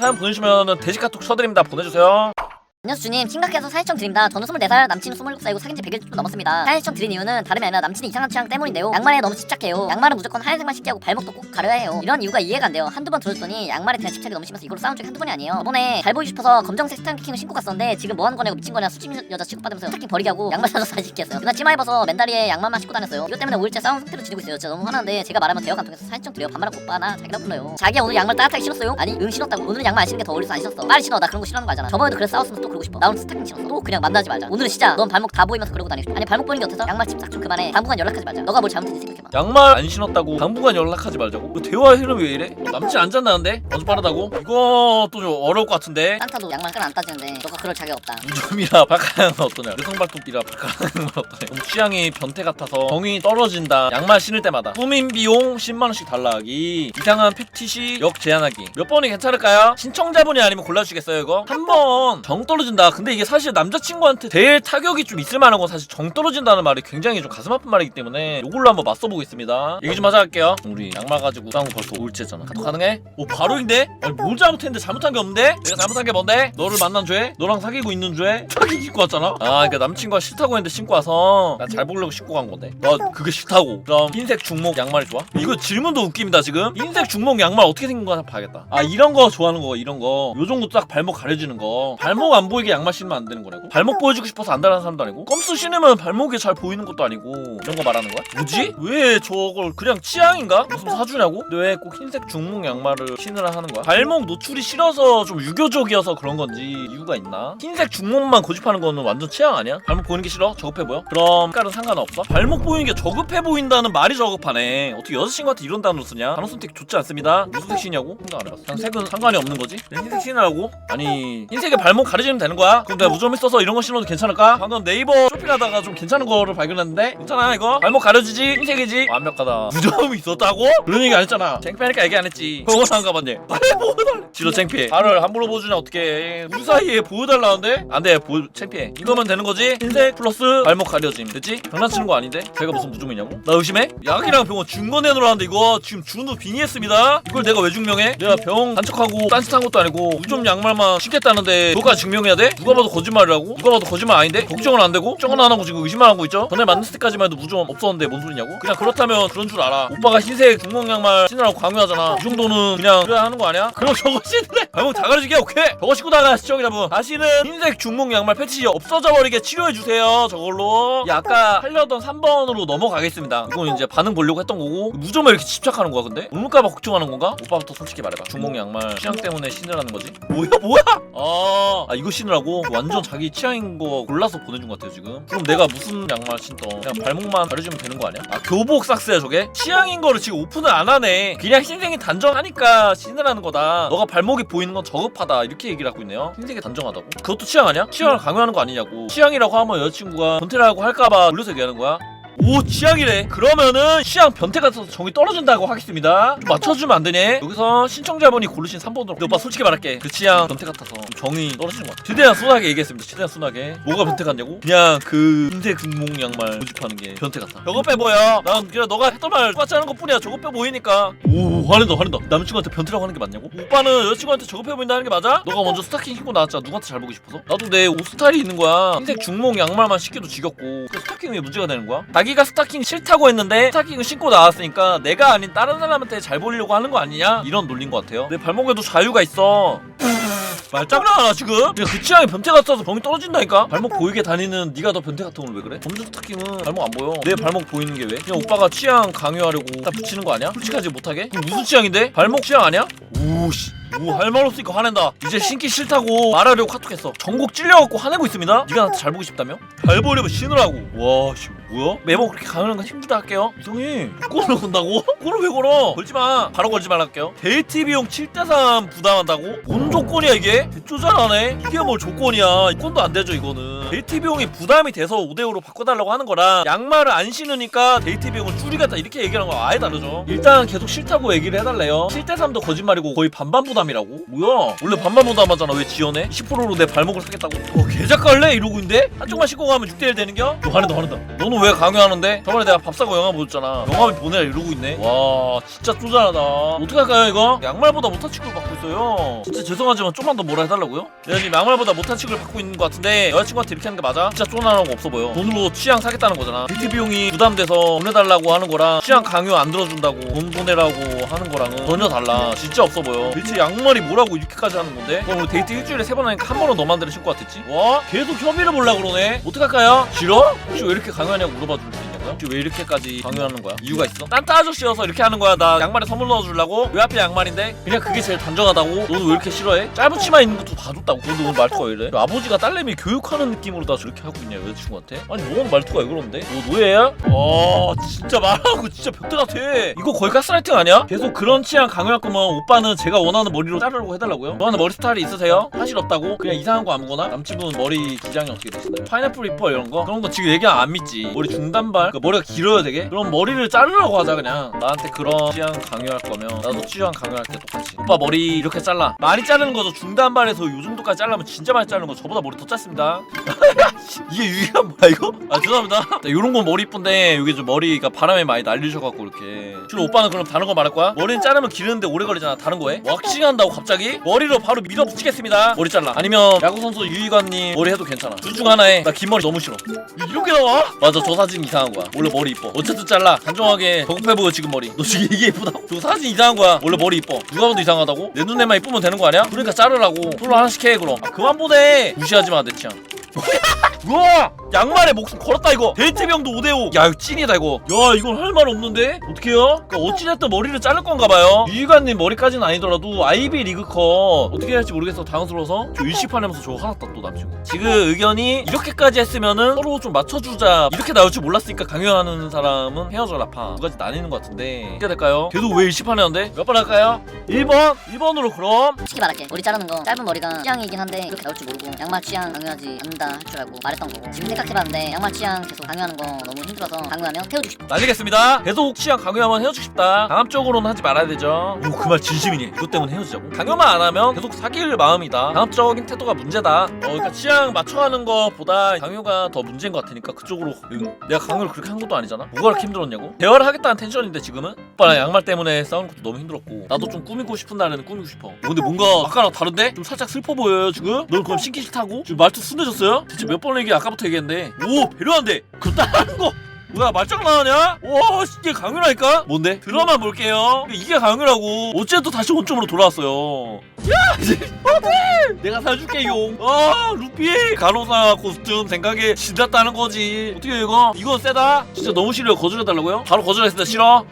사연 보내주시면 돼지 카톡 쳐드립니다. 보내주세요. 안녕하세요 주님 심각해서 사회청 드립니다. 저는 24살 남친은 27살이고 사귄 지 100일 좀 넘었습니다. 사회청 드린 이유는 다름이 아니라 남친이 이상한 취향 때문인데요. 양말에 너무 집착해요. 양말은 무조건 하얀색만 신게 하고 발목도 꼭 가려야 해요. 이런 이유가 이해가 안 돼요. 한두 번 들어줬더니 양말에 대한 집착이 너무 심해서 이걸로 싸운 적이 한두 번이 아니에요. 저번에 잘 보이고 싶어서 검정색 스타킹을 신고 갔었는데 지금 뭐 하는 거냐고 미친 거냐 수집 여자 취급받으면서 스타킹 버리게 하고 양말 사서 다시 신겠어요. 그날 치마 입어서 맨다리에 양말만 신고 다녔어요. 이것 때문에 5일째 싸운 상태로 지내고 있어요. 진짜 너무 화나는데 제가 말하면 대화가 안 통해서 사회청 드려요 반말하고 오빠 나 자기라 불러요. 자기야 오늘 양말 따뜻하게 신었어요? 아니 응 신었다고. 오늘은 양말 안 신는 게 더 어울려서 안 신었어. 빨리 신어. 나 그런 거 싫어하는 거 알잖아. 저번에도 그래서 싸웠으면 또 그러고 싶어 나 오늘 스타킹 신었어 또 그냥 만나지 말자 오늘은 진짜 넌 발목 다 보이면서 그러고 다니고 싶어 아니 발목 보이는 게 어때서 양말 집착 좀 그만해 당분간 연락하지 말자 너가 뭘 잘못했는지 생각해봐 양말 안 신었다고 당분간 연락하지 말자고. 그 대화 흐름이 왜 이래? 어, 남친 안 잔다는데? 아주 빠르다고? 이것도 좀 어려울 것 같은데. 산타도 양말 끈안 따지는데 너가 그럴 자격 없다 무좀이라 발가락은 어떠냐? 여성발톱이라 발가락은 어떠냐? 좀 취향이 변태 같아서 정이 떨어진다. 양말 신을 때마다 꾸민 비용 10만 원씩 달라하기. 이상한 패티시 역 제한하기. 몇 번이 괜찮을까요? 신청자분이 아니면 골라주시겠어요 이거? 한번 정 떨 어진다. 근데 이게 사실 남자친구한테 제일 타격이 좀 있을 만한 건 사실 정 떨어진다는 말이 굉장히 좀 가슴 아픈 말이기 때문에 이걸로 한번 맞서보겠습니다. 얘기 좀 하자 할게요. 우리 양말 가지고 싸운 거 벌써 5일째잖아. 카톡 가능해? 오 바로인데? 아니 뭘 잘못했는데 잘못한 게 없는데? 내가 잘못한 게 뭔데? 너를 만난 죄? 너랑 사귀고 있는 죄? 사귀 신고 왔잖아? 아 그러니까 남친과 싫다고 했는데 신고 와서 나 잘 보려고 신고 간 건데 너 그게 싫다고 그럼 흰색 중목 양말이 좋아? 이거 질문도 웃깁니다 지금 흰색 중목 양말 어떻게 생긴 거 봐야겠다 아 이런 거 좋아하는 거 이런 거요 정도 딱 발목 가려지는 거 발목 안 보이게 양말 신으면 안 되는 거라고 발목 보여주고 싶어서 안 달라는 사람도 아니고 껌스 신으면 발목이 잘 보이는 것도 아니고 이런 거 말하는 거야? 뭐지? 왜 저걸 그냥 취향인가? 무슨 사주냐고? 근데 왜 꼭 흰색 중목 양말을 신으라 하는 거야? 발목 노출이 싫어서 좀 유교적이어서 그런 건지 이유가 있나? 흰색 중목만 고집하는 거는 완전 취향 아니야? 발목 보이는 게 싫어? 저급해 보여? 그럼 색깔은 상관없어? 발목 보이는 게 저급해 보인다는 말이 저급하네 어떻게 여자친구한테 이런 단어를 쓰냐? 단어 선택 좋지 않습니다 무슨 색 신냐고? 생각 안 해봤어 그냥 색은 상관이 없는 거지? 흰색 신으라고? 아니 흰색에 발목 가려지 면 되는 거야? 그럼 무좀 있어서 이런 거 신어도 괜찮을까? 방금 네이버 쇼핑하다가 좀 괜찮은 거를 발견했는데 괜찮아 이거? 발목 가려지지? 흰색이지? 완벽하다 무좀이 있었다고? 그런 얘기 안 했잖아 창피하니까 얘기 안 했지 안 가봤네 빨리 보여달래 지로 창피해 발을 함부로 보여주냐 어떡해 우리 사이에 보여달라는데? 안돼 보여 창피해 이거면 되는 거지? 흰색 플러스 발목 가려짐 됐지? 장난치는 거 아닌데? 제가 무슨 무좀이냐고? 나 의심해? 약이랑 병원 증거 내놓으라는데 이거 지금 준우 빙의했습니다 이걸 내가 왜 증명해? 내가 병 단척하고 딴짓한 것도 아니고 무좀 양말만 신겠다는데 너까지 증명해 야 돼? 누가 봐도 거짓말이라고? 누가 봐도 거짓말 아닌데? 걱정은 안 되고? 걱정은 안 하고 지금 의심만 하고 있죠? 전에 만났을 때까지만 해도 무좀 없었는데 뭔 소리냐고? 그냥 그렇다면 그런 줄 알아 오빠가 흰색 중목 양말 신으라고 강요하잖아 이 정도는 그냥 그래야 하는 거 아니야? 그럼 저거 신으래 발목 다 가려지게 오케이 저거 신고 나가 시청자분 다시는 흰색 중목 양말 패치 없어져 버리게 치료해주세요 저걸로 야, 아까 하려던 3번으로 넘어가겠습니다 이건 이제 반응 보려고 했던 거고 무좀에 이렇게 집착하는 거야 근데? 울물까봐 걱정하는 건가? 오빠부터 솔직히 말해봐 중목 양말 취향 때문에 신으라는 거지? 뭐야 뭐야? 아, 아 이거 신으라고? 완전 자기 취향인 거 골라서 보내준 것 같아요 지금 그럼 내가 무슨 양말 신던 그냥 발목만 가려주면 되는 거 아니야? 아 교복 삭스야 저게? 취향인 거를 지금 오픈을 안 하네 그냥 흰색이 단정하니까 신으라는 거다 너가 발목이 보이는 건 저급하다 이렇게 얘기를 하고 있네요 흰색이 단정하다고? 그것도 취향 아니야? 취향을 강요하는 거 아니냐고 취향이라고 하면 여자친구가 변태라고 할까봐 돌려서 얘기하는 거야? 오 취향이래 그러면은 취향 변태 같아서 정이 떨어진다고 하겠습니다. 좀 맞춰주면 안 되냐 여기서 신청자분이 고르신 3번으로. 근데 오빠 솔직히 말할게. 그 취향 변태 같아서 좀 정이 떨어지는 것 같아. 최대한 순하게 얘기했습니다. 최대한 순하게. 뭐가 변태 같냐고? 그냥 그 흰색 중목 양말 고집하는 게 변태 같아. 저거 빼 보여. 난 그냥 너가 했던 말 똑같이 하는 것 뿐이야. 저거 빼 보이니까. 오 화낸다 화낸다. 남친구한테 변태라고 하는 게 맞냐고? 오빠는 여자친구한테 저거 빼 보인다 하는 게 맞아? 너가 먼저 스타킹 신고 나왔잖아. 누구한테 잘 보기 싶어서? 나도 내 옷 스타일이 있는 거야. 흰색 중목 양말만 신기도 지겹고. 그 스타킹 왜 문제가 되는 거야? 가 스타킹 싫다고 했는데 스타킹을 신고 나왔으니까 내가 아닌 다른 사람한테 잘 보이려고 하는 거 아니냐? 이런 논리인 것 같아요 내 발목에도 자유가 있어 말장난하나 지금? 내가 그 취향이 변태 같아서 병이 떨어진다니까? 발목 보이게 다니는 네가 더 변태 같은 걸왜 그래? 검정 스타킹은 발목 안 보여 내 발목 보이는 게 왜? 그냥 오빠가 취향 강요하려고 다 붙이는 거 아니야? 솔직하지 못하게? 그럼 무슨 취향인데? 발목 취향 아니야? 오씨 오 할 말 없으니까 화낸다 이제 신기 싫다고 말하려고 카톡했어 전곡 찔려갖고 화내고 있습니다 네가 나한테 잘 보고 싶다며? 잘 보려면 신으라고 와 씨 뭐야? 매번 그렇게 강요하는 건 힘들다 할게요 이성이 골을 건다고? 골을 왜 걸어? 걸지 마 바로 걸지 말랄게요 데이트 비용 7대3 부담한다고? 뭔 조건이야 이게? 개쪼잘하네 이게 뭘 조건이야 이건도 안 되죠 이거는 데이트 비용이 부담이 돼서 5대5로 바꿔달라고 하는 거랑 양말을 안 신으니까 데이트 비용을 줄이겠다 이렇게 얘기하는 거 아예 다르죠 일단 계속 싫다고 얘기를 해달래요 7대3도 거짓말이고 거의 반반 부담이라고? 뭐야 원래 반반 부담하잖아 왜 지연해? 10%로 내 발목을 사겠다고 어 개작갈래? 이러고 있는데? 한쪽만 신고 가면 6대1 되는 겨? 너 화낸다 화낸다 너는 왜 강요하는데? 저번에 내가 밥 사고 영화 보였잖아 영화비 보내라 이러고 있네 와 진짜 쪼잔하다 어떡할까요 이거? 양말보다 못한 취급을 받고 있어요 진짜 죄송하지만 좀만 더 뭐라 해달라고요? 지금 양말보다 못한 취급을 받고 있는 것 같은데 여자친구한테 이렇게 하는 게 맞아? 진짜 쫀하고 없어 보여 돈으로 취향 사겠다는 거잖아 뷰티 비용이 부담돼서 보내달라고 하는 거랑 취향 강요 안 들어준다고 돈 보내라고 하는 거랑은 전혀 달라 진짜 없어 보여 대체 양말이 뭐라고 이렇게까지 하는 건데? 그럼 우리 데이트 일주일에 세 번 하니까 한 번은 너만 대를 신고 왔댔지? 와 계속 협의를 보려 그러네 어떡할까요? 싫어? 혹시 왜 이렇게 강요하냐고 물어봐 줄수 있냐고요? 혹시 왜 이렇게까지 강요하는 거야? 이유가 있어? 딴따 아저씨여서 이렇게 하는 거야 나 양말에 선물 넣어주려고? 왜 하필 양말인데? 그냥 그게 제일 단정하다고? 너는 왜 이렇게 싫어해? 짧은 치마 있는 것도 봐줬다고 근데 오늘 말투가 왜 이래? 아버지가 딸내미 교육하는 느낌으로 나 저렇게 하고 있냐 여자친구한테? 아니 너는 말투가 왜 그런데? 너 노예야? 와 진짜 말하고 진짜 벽대 같아 이거 거의 가스라이팅 아니야? 계속 그런 취향 강요할 거면 오빠는 제가 원하는 머리로 자르라고 해달라고요? 좋아하는 머리 스타일이 있으세요? 사실 없다고? 그냥 이상한 거 아무거나? 남친분 머리 기장이 어떻게 되시나요? 파인애플 리퍼 이런 거? 그런 거 지금 얘기하면 안 믿지 머리 중단발? 그러니까 머리가 길어야 되게? 그럼 머리를 자르라고 하자 그냥. 나한테 그런 취향 강요할 거면 나도 취향 강요할게 똑같이. 오빠 머리 이렇게 잘라. 많이 자르는 거죠. 중단발에서 요 정도까지 자르면 진짜 많이 자르는 거. 저보다 머리 더 짧습니다. 이게 유일한 뭐야 이거? 아 죄송합니다. 네, 요런 건 머리 이쁜데 여기 좀 머리가 바람에 많이 날리셔갖고 이렇게. 주로 오빠는 그럼 다른 거 말할 거야? 머리는 자르면 기르는데 오래 걸리잖아 다른 거 해? 왁싱 한다고 갑자기? 머리로 바로 밀어붙이겠습니다. 머리 잘라. 아니면 야구선수 유희관님 머리 해도 괜찮아. 둘 중 하나 해나 긴 머리 너무 싫어. 이렇게 나와? 맞아 저 사진 이상한 거야 원래 머리 이뻐. 어쨌든 잘라. 단정하게 정패보여 지금 머리. 너 지금 이게 이쁘다고? 저 사진 이상한 거야. 원래 머리 이뻐. 누가 봐도 이상하다고? 내 눈에만 이쁘면 되는 거 아니야? 그러니까 자르라고. 솔로 하나씩 해 그럼. 아, 그만 보내. 무시하지 마내 취향 우와! 양말에 목숨 걸었다 이거. 데이트병도 5대5 야 이거 찐이다 이거. 야 이건 할 말 없는데? 어떡해요? 그러니까 어찌됐든 머리를 자를 건가 봐요. 유희관님 머리까지는 아니더라도 아이비 리그 컷 어떻게 해야 할지 모르겠어 당황스러워서 저 일시판 하면서 저거 하나 땄또 남친구 지금 의견이 이렇게까지 했으면은 서로 좀 맞춰주자. 이렇게 나올 줄 몰랐으니까 강요하는 사람은 헤어져라 파두 가지 나뉘는 것 같은데. 어떻게 될까요? 계속 왜 일시판하는데? 몇 번 할까요? 1번? 1번으로 그럼. 솔직히 말할게. 머리 자르는 거 짧은 머리가 취향이긴 한데 이렇게 나올 줄 모르고 양말 취향 강요하지 않는 다 할 줄 알고 말했던 거고 지금 생각해봤는데 양말 취향 계속 강요하는 거 너무 힘들어서 강요하면 헤어지고 싶어 날리겠습니다. 계속 취향 강요하면 헤어지고 싶다. 강압적으로는 하지 말아야 되죠. 오, 그 말 진심이네. 이것 때문에 헤어지자고. 강요만 안 하면 계속 사귈 마음이다. 강압적인 태도가 문제다. 어, 그러니까 취향 맞춰가는 것보다 강요가 더 문제인 것 같으니까 그쪽으로. 응. 내가 강요를 그렇게 한 것도 아니잖아. 뭐가 그렇게 힘들었냐고? 대화를 하겠다는 텐션인데 지금은? 오빠랑 양말 때문에 싸우는 것도 너무 힘들었고 나도 좀 꾸미고 싶은 날에는 꾸미고 싶어. 어, 근데 뭔가 아까랑 다른데? 좀 살짝 슬퍼 보여요 지금? 넌 그럼 신기 싫다고? 지금 말투 순해졌어요? 대체 몇번 얘기 아까부터 얘기했는데 오 배려한대. 그거 따라하는 거 뭐야 말장난하냐? 와 이게 강요라니까? 뭔데? 드라마 볼게요 이게 강요라고 또 다시 원점으로 돌아왔어요 야 어디 내가 사줄게 용아 루피 간호사 코스튬 생각에 신났다는 거지 어떻게 이거? 이거 세다? 진짜 너무 싫어요 거절해달라고요? 바로 거절했습니다 싫어?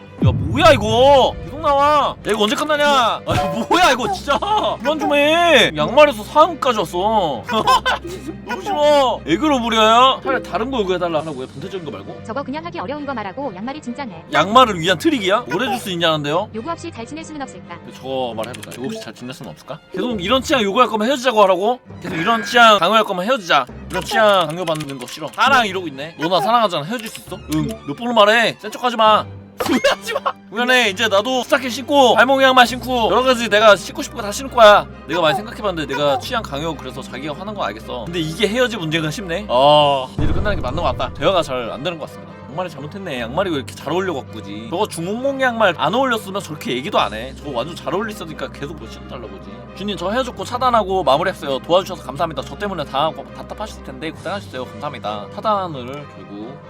야 뭐야 이거 계속 나와 야 이거 언제 끝나냐 아 뭐야 이거 진짜 그만 좀해 양말에서 사은까지 왔어 너무 싫어 애교로 부려요 차라리 다른 거 요구해달라 하라고요 본태적인 거 말고 저거 그냥 하기 어려운 거 말하고 양말이 진짜네. 양말을 위한 트릭이야? 오래 줄 수 있냐는데요? 요구 없이 잘 지낼 수는 없을까? 저거 말해보자. 이거 혹시 잘 지낼 수는 없을까? 계속 이런 취향 요구할 거면 헤어지자고 하라고? 계속 이런 취향 강요할 거면 헤어지자. 이런 취향 강요받는 거 싫어. 사랑 이러고 있네. 너 나 사랑하잖아. 헤어질 수 있어? 응. 몇 번을 말해. 센 척하지 마. 후회하지 마. 미안해. 이제 나도 스타킹 신고 발목 양말 신고 여러 가지 내가 신고 싶은 거 다 신을 거야. 내가 많이 생각해봤는데 내가 취향 강요 그래서 자기가 화난 거 알겠어. 근데 이게 헤어질 문제가 쉽네. 아, 일이 끝나는 게 맞는 것 같다. 대화가 잘 안 되는 것 같습니다. 양말이 잘못했네. 양말이 왜 이렇게 잘 어울려 갖고지. 저거 중공몽 양말 안 어울렸으면 저렇게 얘기도 안 해. 저거 완전 잘 어울리니까 계속 뭐 신어달라고 보지. 주님 저 헤어졌고 차단하고 마무리했어요. 도와주셔서 감사합니다. 저 때문에 당하고 답답하실 텐데 고생하셨어요. 감사합니다. 차단을 결국